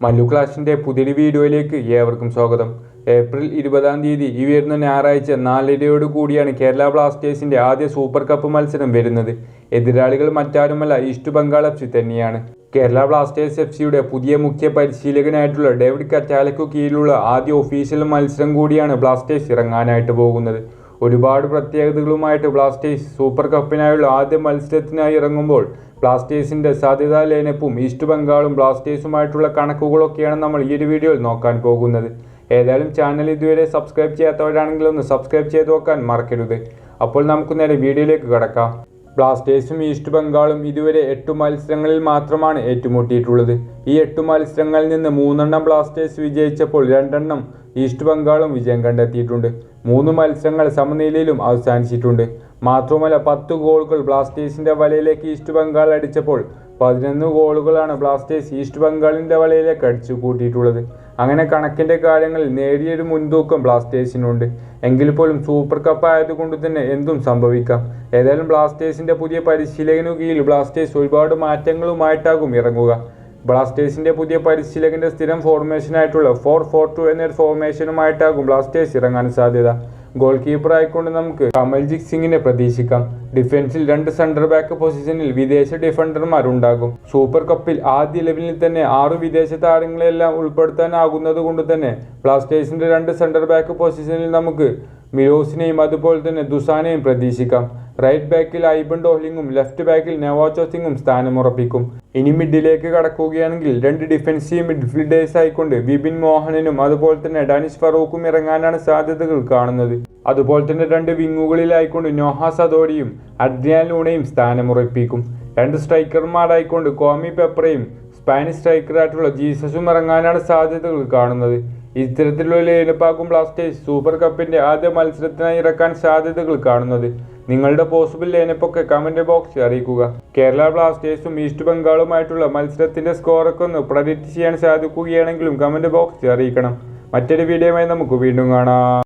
മല്ലു ക്ലാസിന്റെ പുതിയ വീഡിയോയിലേക്ക് ഏവർക്കും സ്വാഗതം. ഏപ്രിൽ ഇരുപതാം തീയതി ഈ വരുന്ന ഞായറാഴ്ച നാലരയോട് കൂടിയാണ് കേരള ബ്ലാസ്റ്റേഴ്സിന്റെ ആദ്യ സൂപ്പർ കപ്പ് മത്സരം വരുന്നത്. എതിരാളികൾ മറ്റാരുമല്ല ഈസ്റ്റ് ബംഗാൾ എഫ് സി തന്നെയാണ്. കേരള ബ്ലാസ്റ്റേഴ്സ് എഫ് സിയുടെ പുതിയ മുഖ്യ പരിശീലകനായിട്ടുള്ള ഡേവിഡ് കറ്റാലയ്ക്കു കീഴിലുള്ള ആദ്യ ഒഫീഷ്യൽ മത്സരം കൂടിയാണ് ബ്ലാസ്റ്റേഴ്സ് ഇറങ്ങാനായിട്ട് പോകുന്നത്. ഒരുപാട് പ്രത്യേകതകളുമായിട്ട് ബ്ലാസ്റ്റേഴ്സ് സൂപ്പർ കപ്പിനായുള്ള ആദ്യ മത്സരത്തിനായി ഇറങ്ങുമ്പോൾ ബ്ലാസ്റ്റേഴ്സിന്റെ സാധ്യതാ ലൈനപ്പും ഈസ്റ്റ് ബംഗാളും ബ്ലാസ്റ്റേഴ്സുമായിട്ടുള്ള കണക്കുകളൊക്കെയാണ് നമ്മൾ ഈ ഒരു വീഡിയോയിൽ നോക്കാൻ പോകുന്നത്. ഏതായാലും ചാനൽ ഇതുവരെ സബ്സ്ക്രൈബ് ചെയ്യാത്തവരാണെങ്കിൽ ഒന്ന് സബ്സ്ക്രൈബ് ചെയ്ത് നോക്കാൻ മറക്കരുത്. അപ്പോൾ നമുക്ക് നേരെ വീഡിയോയിലേക്ക് കടക്കാം. ബ്ലാസ്റ്റേഴ്സും ഈസ്റ്റ് ബംഗാളും ഇതുവരെ എട്ട് മത്സരങ്ങളിൽ മാത്രമാണ് ഏറ്റുമുട്ടിയിട്ടുള്ളത്. ഈ എട്ട് മത്സരങ്ങളിൽ നിന്ന് മൂന്നെണ്ണം ബ്ലാസ്റ്റേഴ്സ് വിജയിച്ചപ്പോൾ രണ്ടെണ്ണം ഈസ്റ്റ് ബംഗാളും വിജയം കണ്ടെത്തിയിട്ടുണ്ട്. മൂന്ന് മത്സരങ്ങൾ സമനിലയിലും അവസാനിച്ചിട്ടുണ്ട്. മാത്രമല്ല പത്ത് ഗോളുകൾ ബ്ലാസ്റ്റേഴ്സിന്റെ വലയിലേക്ക് ഈസ്റ്റ് ബംഗാൾ അടിച്ചപ്പോൾ പതിനൊന്ന് ഗോളുകളാണ് ബ്ലാസ്റ്റേഴ്സ് ഈസ്റ്റ് ബംഗാളിന്റെ വലയിലേക്ക് അടിച്ചു കൂട്ടിയിട്ടുള്ളത്. അങ്ങനെ കണക്കിന്റെ കാര്യങ്ങളിൽ നേടിയൊരു മുൻതൂക്കം ബ്ലാസ്റ്റേഴ്സിനുണ്ട്. എങ്കിൽ പോലും സൂപ്പർ കപ്പ് ആയതുകൊണ്ട് തന്നെ എന്തും സംഭവിക്കാം. ഏതായാലും ബ്ലാസ്റ്റേഴ്സിന്റെ പുതിയ പരിശീലകനു കീഴിൽ ബ്ലാസ്റ്റേഴ്സ് ഒരുപാട് മാറ്റങ്ങളുമായിട്ടാകും ഇറങ്ങുക. ബ്ലാസ്റ്റേഴ്സിന്റെ പുതിയ പരിശീലകന്റെ സ്ഥിരം ഫോർമേഷനായിട്ടുള്ള ഫോർ ഫോർ ടു എന്നൊരു ഫോർമേഷനുമായിട്ടാകും ബ്ലാസ്റ്റേഴ്സ് ഇറങ്ങാൻ സാധ്യത. ഗോൾ കീപ്പർ ആയിക്കൊണ്ട് നമുക്ക് കമൽജിത് സിംഗിനെ പ്രതീക്ഷിക്കാം. ഡിഫൻസിൽ രണ്ട് സെന്റർ ബാക്ക് പൊസിഷനിൽ വിദേശ ഡിഫൻഡർമാർ ഉണ്ടാകും. സൂപ്പർ കപ്പിൽ ആദ്യ ലെവലിൽ തന്നെ ആറ് വിദേശ താരങ്ങളെല്ലാം ഉൾപ്പെടുത്താനാകുന്നത് കൊണ്ട് തന്നെ ബ്ലാസ്റ്റേഴ്സിന്റെ രണ്ട് സെന്റർ ബാക്ക് പൊസിഷനിൽ നമുക്ക് മിലോസിനെയും അതുപോലെ തന്നെ ദുസാനെയും പ്രതീക്ഷിക്കാം. റൈറ്റ് ബാക്കിൽ ഐബൺ ഡോഹ്ലിങ്ങും ലെഫ്റ്റ് ബാക്കിൽ നവാച്ചോ സിംഗും സ്ഥാനമുറപ്പിക്കും ഇനി മിഡിലേക്ക് കടക്കുകയാണെങ്കിൽ രണ്ട് ഡിഫൻസീവ് മിഡ്ഫീൽഡേഴ്സ് ആയിക്കൊണ്ട് വിപിൻ മോഹനനും അതുപോലെ തന്നെ ഡാനിഷ് ഫറൂഖും ഇറങ്ങാനാണ് സാധ്യതകൾ കാണുന്നത്. അതുപോലെ തന്നെ രണ്ട് വിങ്ങുകളിലായിക്കൊണ്ട് നോഹ സദോഡിയും അഡ്രിയാൻ ലൂണയും സ്ഥാനമുറപ്പിക്കും രണ്ട് സ്ട്രൈക്കർമാരായിക്കൊണ്ട് കോമി പെപ്രയും സ്പാനിഷ് സ്ട്രൈക്കറായിട്ടുള്ള ജീസസും ഇറങ്ങാനാണ് സാധ്യതകൾ കാണുന്നത്. ഇത്തരത്തിലുള്ള ലൈനപ്പാക്കും ബ്ലാസ്റ്റേഴ്സ് സൂപ്പർ കപ്പിന്റെ ആദ്യ മത്സരത്തിനായി ഇറക്കാൻ സാധ്യതകൾ കാണുന്നത്. നിങ്ങളുടെ പോസിബിൾ ലൈനപ്പൊക്കെ കമന്റ് ബോക്സിൽ അറിയിക്കുക. കേരള ബ്ലാസ്റ്റേഴ്സും ഈസ്റ്റ് ബംഗാളുമായിട്ടുള്ള മത്സരത്തിന്റെ സ്കോറൊക്കെ ഒന്ന് പ്രഡിക്റ്റ് ചെയ്യാൻ സാധിക്കുകയാണെങ്കിലും കമന്റ് ബോക്സിൽ അറിയിക്കണം. മറ്റൊരു വീഡിയോയുമായി നമുക്ക് വീണ്ടും കാണാം.